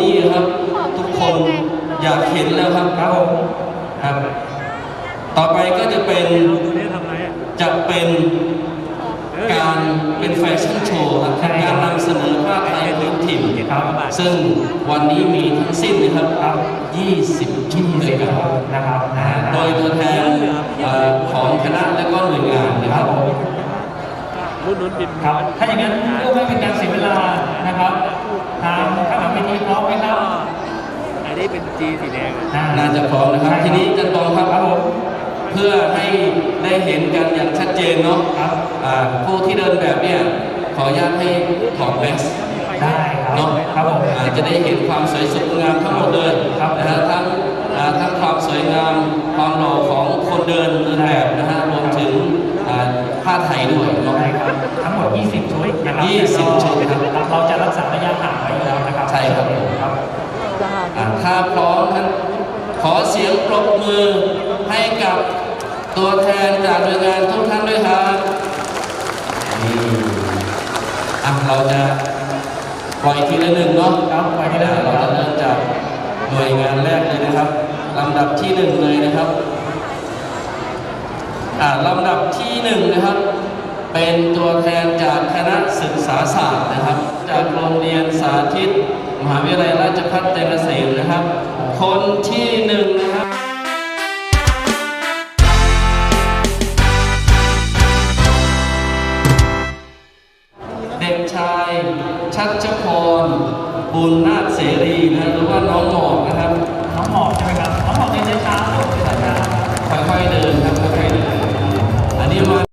นี่ครับ ทุกคนอยากเห็นแล้วครับครับผมครับ ต่อไปก็จะเป็นตัวนี้ทำไรอะจะเป็นการเป็นแฟชั่นโชว์ครับการนำเสนอผ้าไทยพื้นถิ่นครับซึ่งวันนี้มีทั้งสิ้นนะครับครับ20 ชุดด้วยกันนะครับนะฮะโดยตัวแทนเอ่อของคณะและก็หน่วยงานนะคครัรับบผมรุ่นนู้นบินครับ ถ้าอย่างนั้นเพื่อไม่เป็นการเสียเวลานะครับทาง จีสีแดงอะอ่น่าจะพร้อมนะครับ ทีนี้จันตองครับ ครับผม เพื่อให้ได้เห็นกันอย่างชัดเจนเนาะครับอ่าผู้ที่เดินแบบเนี่ย ขออนุญาตให้ถอดแมสได้ครับเนาะครับผม อ่าจะได้เห็นความสวยสดงามทั้งหมดเลยครับนะฮะทั้งอ่าทั้งความสวยงามความหล่อของคนเดินเดินแบบนะฮะรวมถึงอ่าผ้าไทยด้วยเนาะ ได้ครับ ทั้งหมด 20 ชุดนะครับ20ชุดครับเราจะรักษาระยะห่างไว้อยู่แล้วนะครับใช่ครับครับอ่า ถ้าพร้อมท่านขอเสียงปรบมือให้กับตัวแทนจากหน่วยงานทุกท่านด้วยครับนี่อะเราจะปล่อยทีละหนึ่งเนาะครับไปที่ได้เราครัจะบเริ่มจากหน่วยงานแรกเลยนะครับลำดับที่หนึ่งเลยนะครับอ่าลำดับที่หนึ่งนะครับ เป็นตัวแทนจากคณะศึกษาศาสตร์นะครับ จากโรงเรียนสาธิต มหาวิทยาลัยราชภัฏเตเกษมนะครับ คนที่หนึ่งนะครับเด็กชาย ชัชพรบุญนาถเสรีนะหรือว่าน้องหมอกนะครับน้องหมอกใช่ไหมครับน้องหมอกเดินช้าๆลูกเดินช้าๆค่อยๆเดินครับค่อยๆเดินอันนี้มาอ่า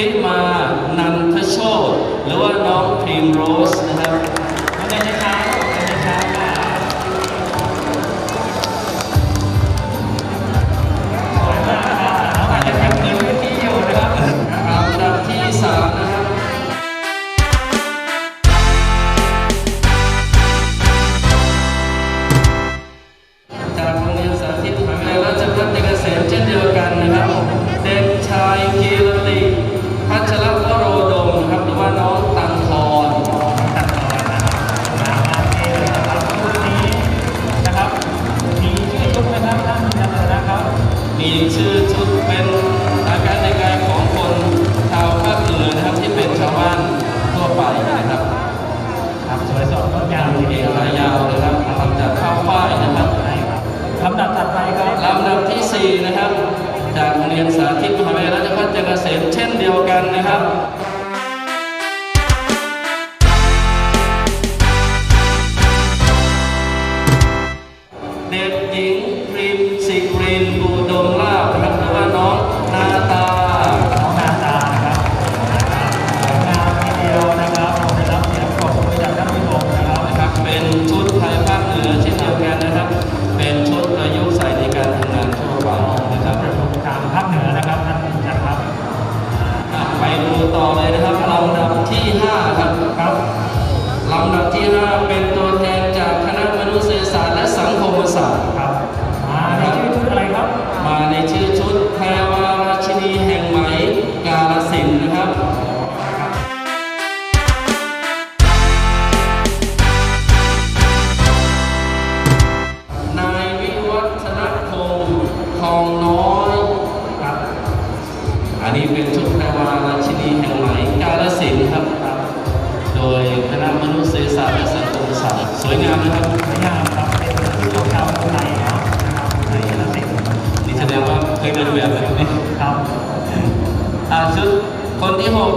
พิมานันทโชตหรือว่าน้องพรีมโรส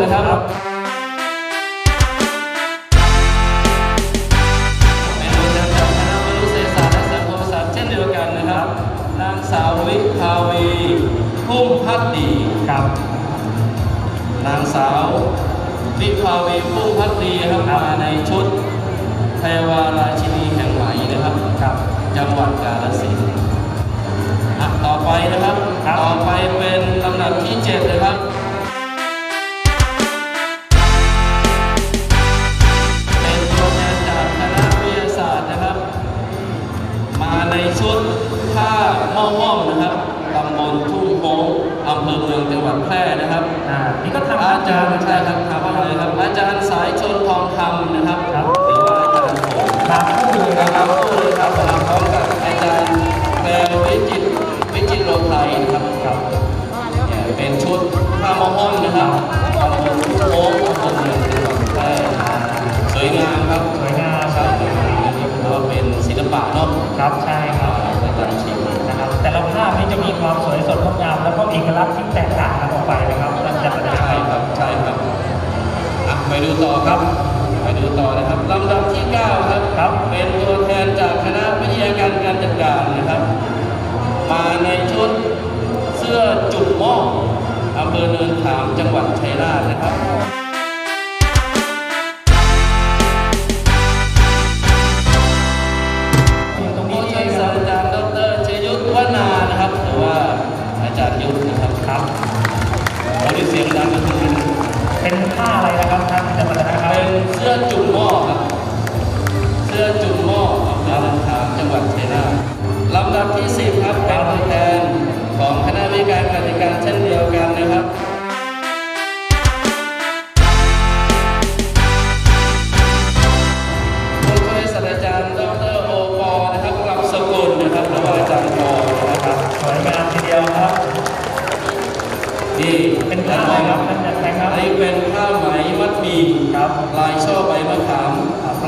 นที่หกนะครับเป็นตัวแทนจากคณะมนุษยศาสตร์และสังคมศาสตร์เช่นเดียวกันนะครับนางสาววิภาวีพุ่มพักดีครับ นางสาววิภาวีพุ่มพักดีครับมาในชุดแพรวาราชินีแห่งครับจังหวัดกาฬสินธุ์อะต่อไปนะครับครับ ต่อไปเป็นลำดับที่เจ็ดนะครับ หม้อห้อมนะครับตำบลทุ่งโฮงอำเภอเมืองจังหวัดแพร่นะครับอ่านี่ก็ทำอาจารย์ใช่ครับถามว่าอะไรครับ อาจารย์สายชนทองคำนะครับครับหรือว่าอาจารย์ผมตามคู่เลยคนะครัรับบคู่เลยครับมาพร้อมกับอาจารย์แปลวิจิตรวิจิตรโลไทยนะครับครับเนี่ยเป็นชุดผ้าหม้อห้อมนะครับตำบลทุ่งโฮงอำเภอเมืองจังหวัดแพร่สวยงามครับสวยงามคครัรับบนี่ถือว่าเป็นศิลปะเนาะ ครับใช่ครับ อาจารย์ชิมนะครับ แต่ละภาพนี้จะมีความสวย บที่ 10 ครับเป็นตัวแทนของคณะวิการการจัดการเช่นเดียวกันนะครับผู้ช่วยศาสตราจารย์ดรโอปอนะครับกลับสกุลนะครับหรือว่าอาจารย์ปอนะครับสวยงามทีเดียวครับ นี่เป็นผ้าอะไรครับท่านอาจารย์แบงค์ครับอันนี้เป็นผ้าไหมมัดหมีครับลายช่อใบมะขาม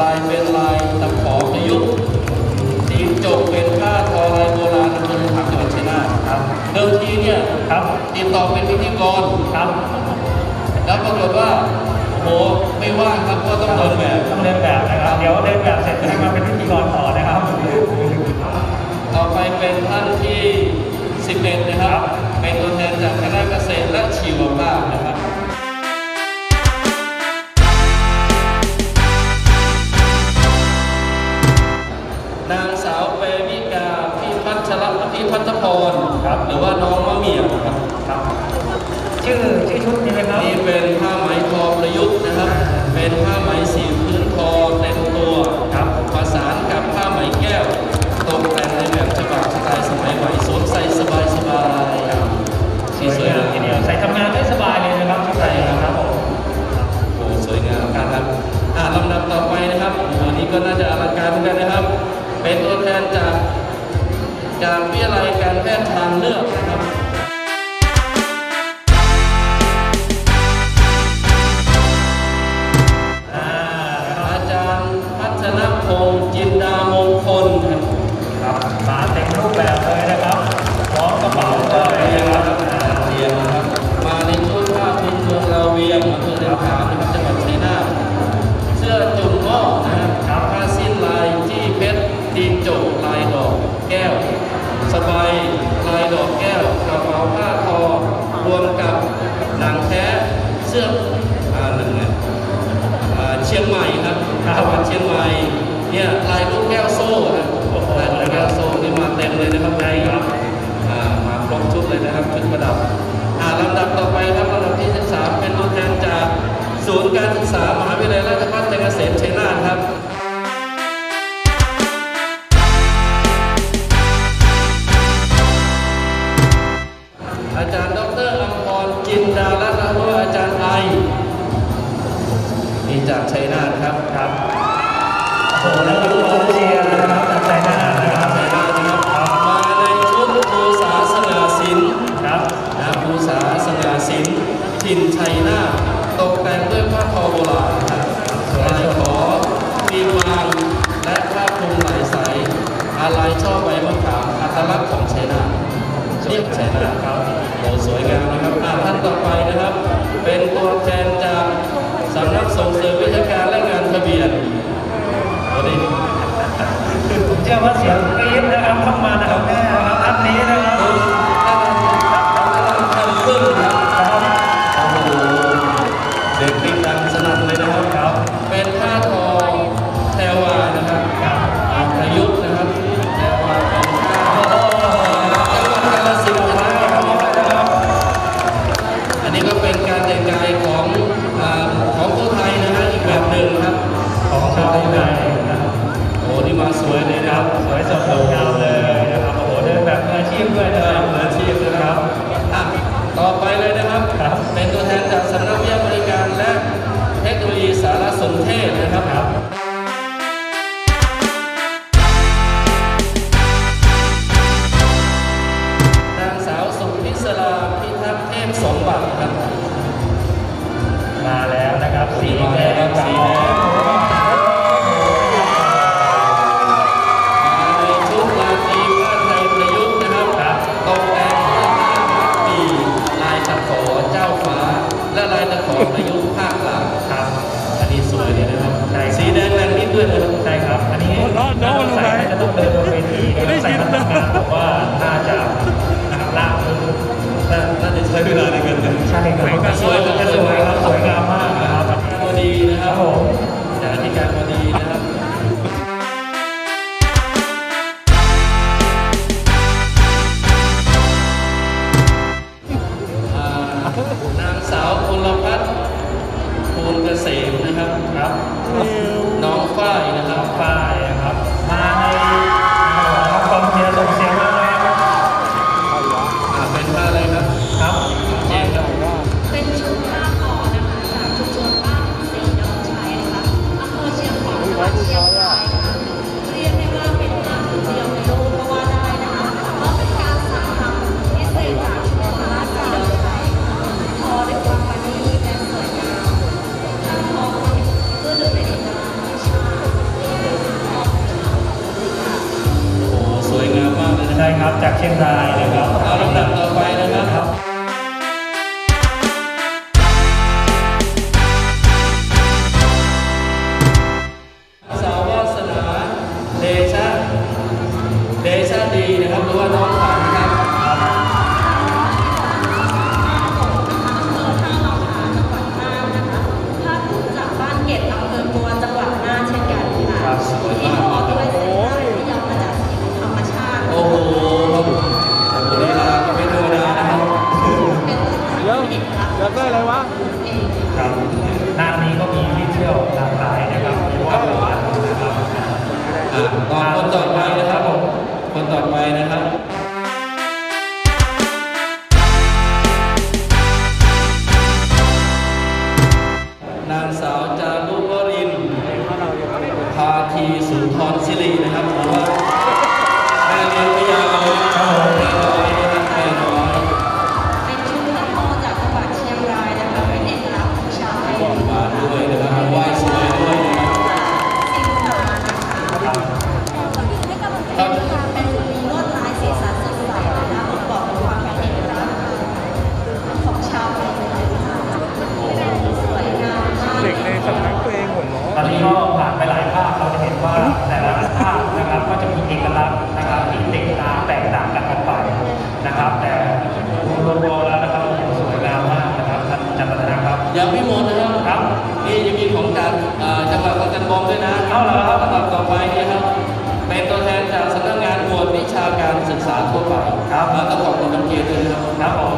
ลายเป็นลายตะขอประยุกต์ตี ครับติดต่อเป็นพิธีกรครับแล้วปรากฏว่าโอ้โหไม่ว่างครับก็ต้องเดินแบบต้องเดินแบบนะครับ เดี๋ยวเดินแบบเสร็จจะให้มาเป็นพิธีกรต่อนะครับ ต่อไปเป็นท่านที่11นะครับ เป็นตัวแทนจากคณะเกษตรและชีวภาพนะครับนางสาวเปวิกาพิพัชรพิพัฒพร ครับหรือว่าน้องมะเหมี่ยวครับครับ ชื่อชื่อชุดนี้ไหมครับนี่เป็นผ้าไหมทอประยุกต์นะครับ เป็นผ้าไหมสีพื้นทอเต็มตัวครับประสานกับผ้าไหมแก้วตกแต่งในแบบฉบับสไตล์สมัยใหม่สวมใส่สบายสบายๆสสีวยสวยงามทีเดียวใส่ทำงานได้สบายเลยนะครับชุดใส่นะครับผมโอ้สวยงามครับอ่าลำดับต่อไปนะครับวันนี้ก็น่าจะอลังการเหมือนกันนะครับ เป็นตัวแทนจากจากวิทยาลัยการแพ ทย์ทางเลือก ถิ่นชัยนาทตกแต่งด้วยผ้าทอโบราณนะครับลายขอมีวางและผ้าคลุมไหลใสอะไรช่อใบมะขามอัตลักษณ์ของชัยนาทเรียกชัยนาทครับโอ้สวยงามนะครับอ่าท่านต่อไปนะครับ เป็นตัวแทนจากสำนักส่งเสริมวิชาการและงานทะเบียนวันนี้ผมเชื่อว่าเสียงกรี๊ดนะครับต้องมานะครับแน่นะครับท่านนี้นะครับคุณท่านท่านปึ้ง สราพิทักษ์เทพสมบัติครับ มาแล้วนะครับสีแดงครับสีแดง 수고했습니다. พาทีสุนทรศิรินะครับหรือว่า ยังไม่หมดนะครับครับนี่ยังมีของจากจังหวัดกาญจนบุรีด้วยนะเอาเหรอครับลำดับต่อไปนี่ครับเป็นตัวแทนจากสำนักงานหมวดวิชาการศึกษาทั่วไปครับแล้วก็ขอบคุณน้องเกียรติด้วยนะครับครับผม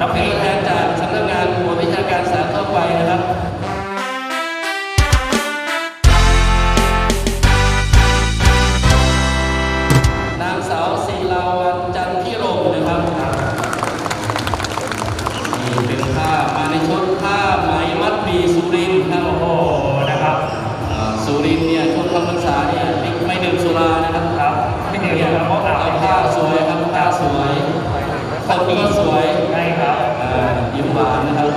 น้อเป็นตัวแทนจากสำนักงานหมวดวิชาการศึกษาทั่วไปนะครับนางสาวศิลาวันจันทร์รมนะครับ นี่เป็นผ้ามาในชุดผ้า คนนี้สวยใช่ครับยิ้มหวานนะครับ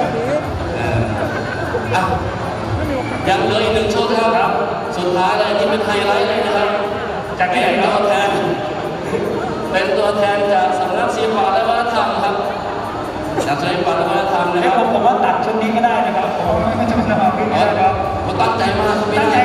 ยังเหลืออีกหนึ่งชุดครับ สุดท้ายเลยที่เป็นไฮไลท์เลยนะครับจากที่เป็ตัวแทน เป็นตัวแทนจากสำนักศิลปะและวัฒนธรรมครับจากศิลปะและวัฒนธรรมนะครับผมผมว่าตัดชุดนี้ก็ได้นะครับผมไม่จำเป็นต้องเอาไปนะครับผมตั้งใจมากตั้งใจ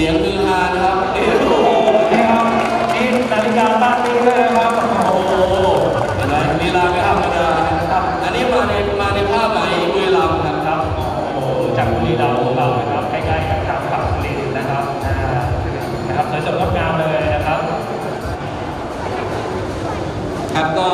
เสียงมือฮานะครับนี่โอ้โหนี่ครับนี่นาฬิกาตั้งนี้ด้ยนะครับโอ้โหเห็นไหมลีลาไม่ธรรมดานะครับ อันนี้มาในมาในภาพใหนบุรีรัมนะครับโอ้โหจากบุรีรัมย์ของเรานะครับใกล้ๆกับทางฝั่งบุรีนะครับนะครับสวยสดงดงามเลยนะครับ ครับก็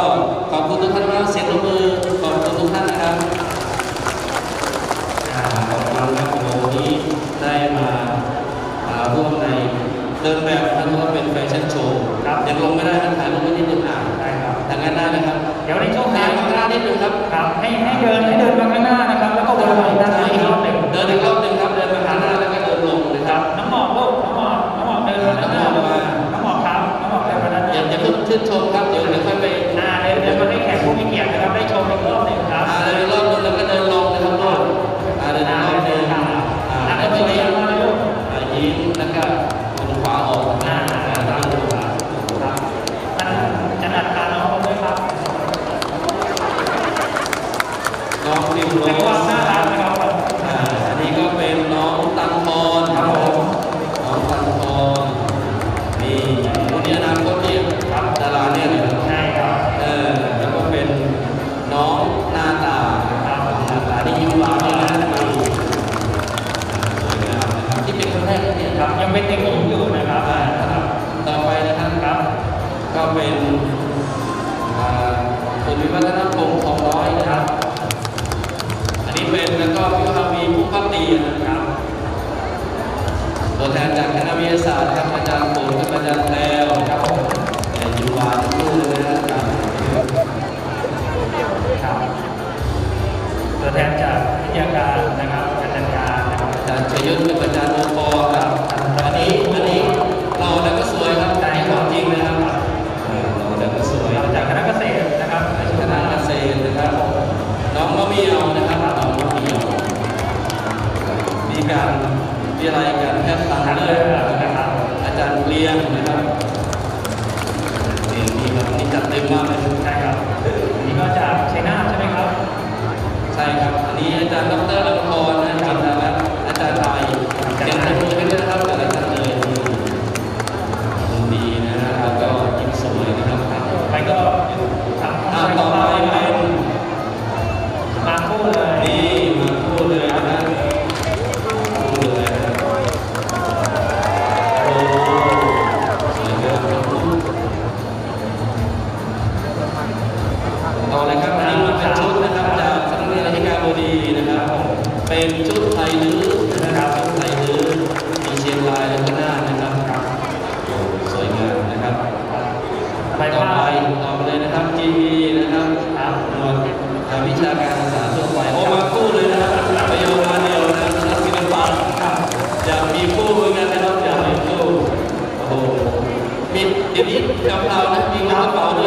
เดินแบบมันก็เป็นแฟชั่นโชว์ยังลงไม่ได้นะถ่ายรูปไม่ได้ รือไทยหรือนะครับไทยหรือมีเชียงยล้วก็น่านนะครับโอ้สวยงามนะครับไปต่อไปต่อไปเลยนะครับ GB นะครับครับหนวิชาการภาษาทั่วไโอ้มาคู่เลยนะครับไปโยนมาเดียวนะครับนักศิลปะอยากมีคู่นกัะครับอากมีคู่โอ้โหมีเดี๋ยจำเรานะมีกระเป๋าด้